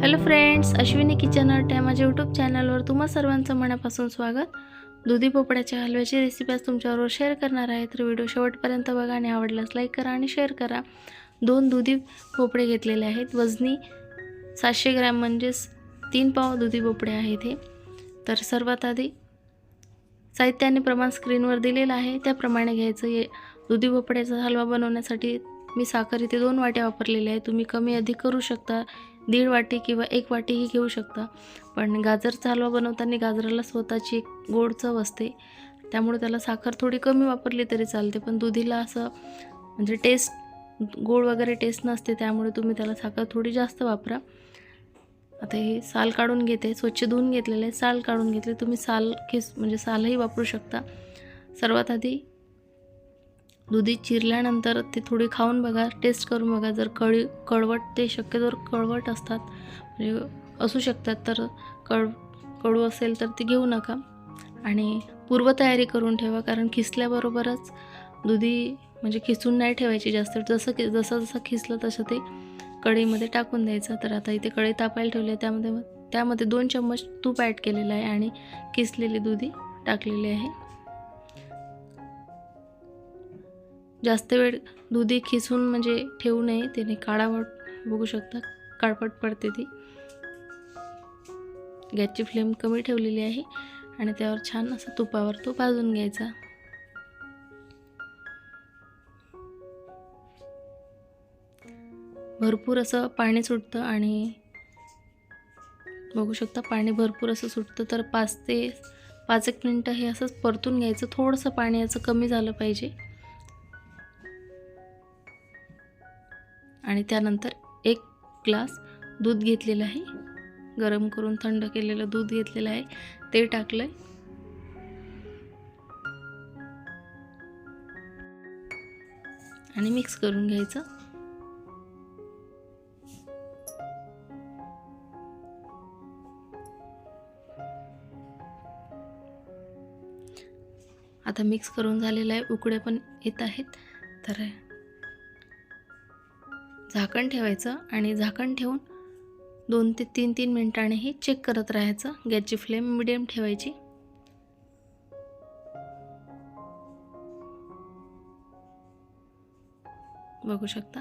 Hello friends Ashwini kitchen art या माझ्या YouTube चॅनलवर तुम्हा सर्वांचं मनापासून स्वागत. दुधी पोपड्याच्या हलव्याची रेसिपी आज तुमच्याबरोबर शेअर करणार आहे. तर व्हिडिओ शेवटपर्यंत बघा आणि आवडल्यास लाईक करा आणि शेअर करा. दोन दुधी पोपडे घेतलेले आहेत. वजनी सातशे ग्रॅम म्हणजेच तीन पाव दुधी पोपडे आहेत हे. तर सर्वात आधी साहित्याने प्रमाण स्क्रीनवर दिलेलं आहे. त्याप्रमाणे घ्यायचं हे. दुधी भोपळ्याचा हलवा बनवण्यासाठी मी साखर इथे दोन वाट्या वापरलेल्या आहे. तुम्ही कमी अधिक करू शकता. दीड वाटी किंवा एक वाटीही घेऊ शकता. पण गाजरचा हलवा बनवताना गाजराला स्वतःची एक गोड चव असते. त्यामुळे त्याला साखर थोडी कमी वापरली तरी चालते पण दुधीला असं म्हणजे टेस्ट गोड वगैरे टेस्ट नसते त्यामुळे तुम्ही त्याला साखर थोडी जास्त वापरा. आता हे साल काढून घेते स्वच्छ धुवून घेतलेले साल काढून घेतले तुम्ही साल खिस म्हणजे सालही वापरू शकता. सर्वात आधी दुधी चिरल्यानंतर ते थोडी खाऊन बघा टेस्ट करून बघा. जर कळी कळवट ते शक्यतोवर कळवट असतात. म्हणजे असू शकतात तर कळ कडू असेल तर ते घेऊ नका. आणि पूर्वतयारी करून ठेवा कारण खिसल्याबरोबरच दुधी म्हणजे खिसून नाही ठेवायची जास्त. जसं की जसं जसं खिसलं तसं ते कढईमध्ये टाकून द्यायचं. तर आता इथे कढई तापायला ठेवली आहे. त्यामध्ये त्यामध्ये दोन चम्मच तूप ॲड केलेलं आहे आणि किसलेली दुधी टाकलेली आहे. जास्त वेळ दुधी खिसून म्हणजे ठेवू नये त्याने काळावट बघू शकता. काळपट पडते ती. गॅसची फ्लेम कमी ठेवलेली आहे आणि त्यावर छान असं तुपावर तो भाजून घ्यायचा. भरपूर असं पाणी सुटतं आणि बघू शकता पाणी भरपूर असं सुटतं तर पाच ते पाच एक मिनटं हे असंच परतून घ्यायचं. थोडंसं पाणी याचं कमी झालं पाहिजे. आणि त्यानंतर एक ग्लास दूध घेतलेलं आहे. गरम करून थंड केलेलं दूध घेतलेलं आहे. ते टाकलं आहे आणि मिक्स करून घ्यायचं. आता मिक्स करून झालेलं आहे उकडे पण येत आहेत. तर झाकण ठेवायचं आणि झाकण ठेवून दोन ते तीन तीन मिनिटांनीही चेक करत राहायचं. गॅसची फ्लेम मिडियम ठेवायची. बघू शकता.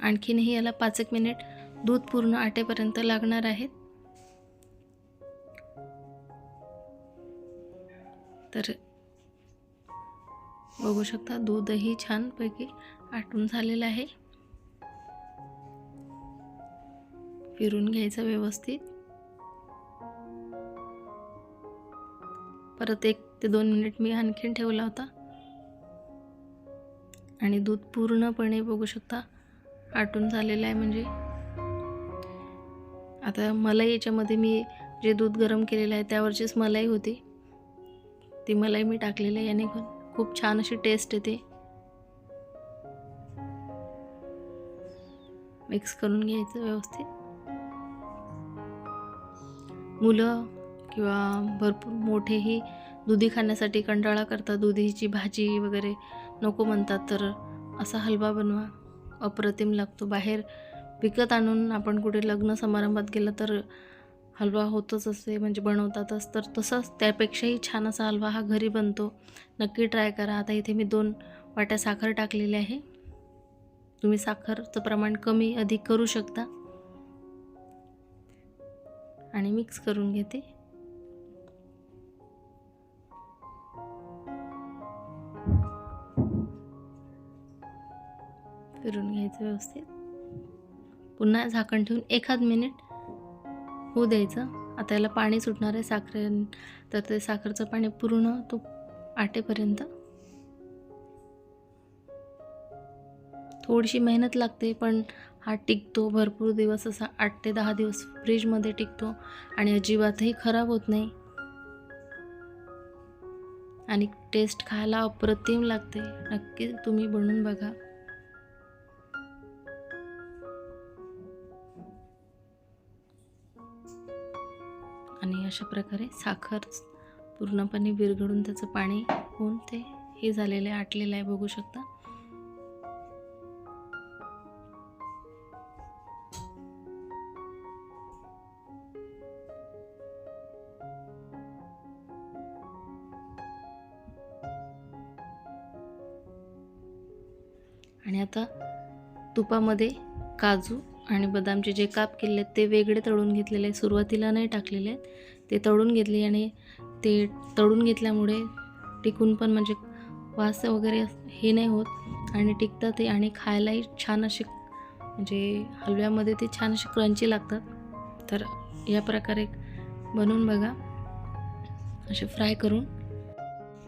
आणखीनही याला पाच एक मिनिट दूध पूर्ण आटेपर्यंत लागणार आहेत. तर बघू शकता दूधही छानपैकी आटून झालेलं आहे. फिरून घ्यायचं व्यवस्थित. परत एक ते दोन मिनिट मी आणखीन ठेवला होता. आणि दूध पूर्णपणे बघू शकता आटून झालेलं आहे म्हणजे. आता मलाई याच्यामध्ये मी जे दूध गरम केलेलं आहे त्यावरचीच मलाई होती. ती मलाई मी टाकलेलं आहे याने खूप छान अशी टेस्ट येते. मिक्स करून घ्यायचं व्यवस्थित. मुलं किंवा भरपूर मोठेही दुधी खाण्यासाठी कंटाळा करतात. दुधीची भाजी वगैरे नको म्हणतात तर असा हलवा बनवा. अप्रतिम लागतो. बाहेर विकत आणून आपण कुठे लग्न समारंभात गेलं तर हलवा होतच असे म्हणजे बनवतातच तर तसंच त्यापेक्षाही छान असा हलवा हा घरी बनतो. नक्की ट्राय करा. आता इथे मी दोन वाट्या साखर टाकलेली आहे. तुम्ही साखरचं प्रमाण कमी अधिक करू शकता. आणि मिक्स करून घेते. फिरून घ्यायचं व्यवस्थित. पुन्हा झाकण ठेवून एखाद मिनिट होऊ द्यायचं. आता याला पाणी सुटणार आहे साखरे तर ते साखरचं पाणी पूर्ण तो आटेपर्यंत. थोडीशी मेहनत लागते पण हा टिकतो. भरपूर दिवस असा आठ ते दहा दिवस फ्रीजमध्ये टिकतो आणि अजिबातही खराब होत नाही. आणि टेस्ट खायला अप्रतिम लागते. नक्की तुम्ही बनवून बघा. आणि अशा प्रकारे साखर पूर्णपणे विरघळून त्याचं पाणी होऊन ते हे झालेलं आहे आटलेलं आहे बघू शकता. आणि आता तुपामध्ये काजू आणि बदामचे जे काप केले आहेत ते वेगळे तळून घेतलेले सुरुवातीला नाही टाकलेले आहेत. ते तळून घेतले आणि ते तळून घेतल्यामुळे टिकून पण म्हणजे वास वगैरे हे नाही होत. आणि टिकतं ते आणि खायलाही छान असे म्हणजे हलव्यामध्ये ते छान असे क्रंची लागतात. तर या प्रकारे बनवून बघा. असे फ्राय करून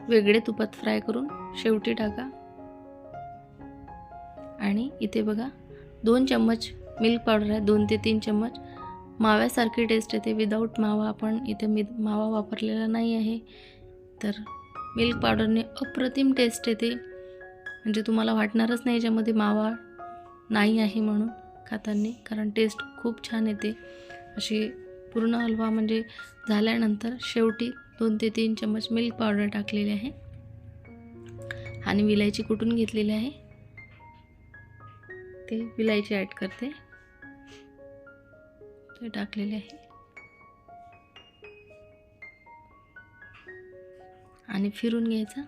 वेगळे तुपात फ्राय करून शेवटी टाका. आणि इथे बघा दोन चम्मच मिल्क पावडर आहे दोन ते तीन चम्मच. माव्यासारखी टेस्ट येते. विदाऊट मावा आपण इथे मी मावा वापरलेला नाही आहे. तर मिल्क पावडरने अप्रतिम टेस्ट येते. म्हणजे तुम्हाला वाटणारच नाही याच्यामध्ये मावा नाही आहे म्हणून खाताना कारण टेस्ट खूप छान येते. अशी पूर्ण हलवा म्हणजे झाल्यानंतर शेवटी दोन ते तीन चम्मच मिल्क पावडर टाकलेली आहे. आणि विलायची कुटून घेतलेली आहे? ते विलायची ॲड करते. ते टाकलेले आहे. आणि फिरून घ्यायचा.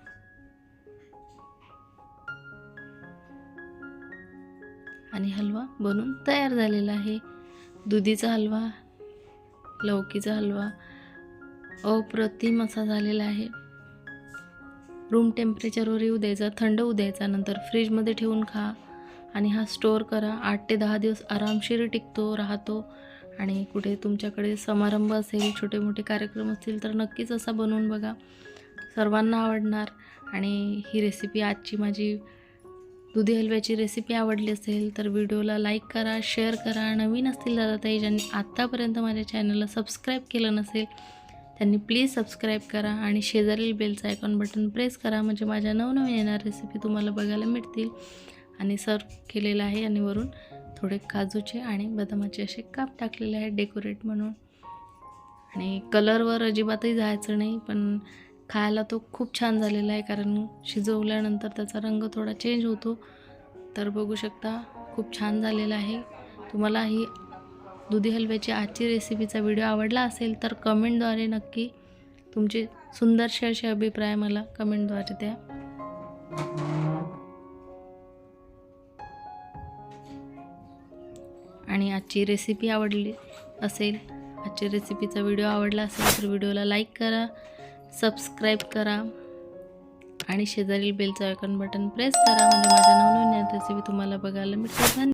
आणि हलवा बनून तयार झालेला आहे. दुधीचा हलवा लौकीचा हलवा अप्रतिम असा झालेला आहे. रूम टेम्परेचरवर येऊ द्यायचा थंड होऊ द्यायचा नंतर फ्रीजमध्ये ठेवून खा. आणि हा स्टोअर करा. आठ ते दहा दिवस आरामशीर टिकतो राहतो. आणि कुठे तुमच्याकडे समारंभ असेल छोटे मोठे कार्यक्रम असतील तर नक्कीच असा बनवून बघा. सर्वांना आवडणार. आणि ही रेसिपी आजची माझी दुधी हलव्याची रेसिपी आवडली असेल तर व्हिडिओला लाईक करा शेअर करा. नवीन असतील दादा ताई ज्यांनी आत्तापर्यंत माझ्या चॅनलला सबस्क्राईब केलं नसेल त्यांनी प्लीज सबस्क्राईब करा आणि शेजारील बेलचं आयकॉन बटन प्रेस करा. म्हणजे माझ्या नवनवीन येणार रेसिपी तुम्हाला बघायला मिळतील. आणि सर्व केलेलं आहे आणि वरून थोडे काजूचे आणि बदामाचे असे काप टाकलेले आहेत डेकोरेट म्हणून. आणि कलरवर अजिबातही जायचं नाही पण खायला तो खूप छान झालेला आहे कारण शिजवल्यानंतर त्याचा रंग थोडा चेंज होतो. तर बघू शकता खूप छान झालेला आहे. तुम्हाला ही दुधी हलव्याची आजची रेसिपीचा व्हिडिओ आवडला असेल तर कमेंटद्वारे नक्की तुमचे सुंदरसे असे अभिप्राय मला कमेंटद्वारे द्या. आणि आजची रेसिपी आवडली असेल आजची रेसिपीचा व्हिडिओ आवडला असेल तर व्हिडिओला लाईक करा सबस्क्राईब करा आणि शेजारील बेलचं आयकॉन बटन प्रेस करा. म्हणजे माझ्या नवनवीन रेसिपी तुम्हाला बघायला मिळते. धन्यवाद.